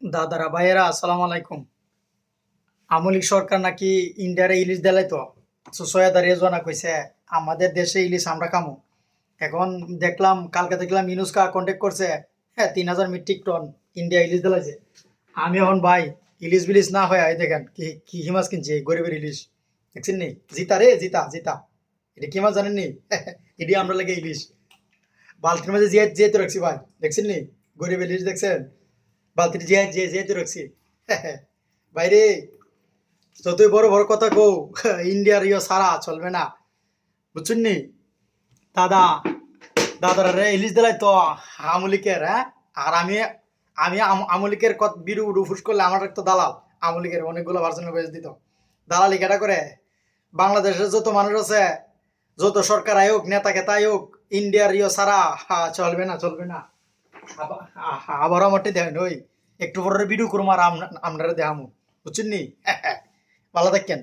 দাদারা, ভাইয়েরা, আসসালামু আলাইকুম। আমলিক সরকার নাকি ইন্ডিয়ারে ইলিশ দেলাই তো? সুসয়াদা রেজওয়ানা কইছে, আমাদের দেশে ইলিশ আমরা খামু। এখন দেখলাম, কালকে দেখলাম ইনুস্কা কন্ট্যাক্ট করছে হ্যাঁ তিন হাজার মেট্রিক টন ইন্ডিয়া ইলিশ দেলাইছে। আমি এখন, ভাই, ইলিশ বিলিশ না হয়, এই দেখেন, কি কি মাছ কিনছে গরিবের ইলিশ? দেখছেন নি? জিতা রে, জিতা জিতা। এটা কি মাছ জানেন নি? এটি আমরা লাগে ইলিশ। বালতির মাঝে জিয়ে জিয়ে তো রাখছি, ভাই। দেখছেন নি? গরিবের ইলিশ দেখছেন? বালতির জিয়ে জিয়ে তো রাখছি বাইরে, যতই বড় বড় কথা কও, ইন্ডিয়ার ইয়ে সারা চলবে না। বুঝছেন নি? দাদা, দাদারা রে, ইলিশ দিলাই তো, আমলিকের হ্যাঁ? আর আমি আমি আমলিকের কত বিরু ফুস করলে আমার একটা দালাল, আমলিকের অনেকগুলো ভার্সনের বেশ দিত। দালালি কেটা করে? বাংলাদেশের যত মানুষ আছে, যত সরকার আয়োগ, নেতা কেতা আয়োগ, ইন্ডিয়ার ইয়ে সারা চলবে না চলবে না। আবার আমারটি দেখেন ওই। একটু পরে ভিডিও করব আর আপনারা দেখামো। বুঝছেন নি ভালো থাকেন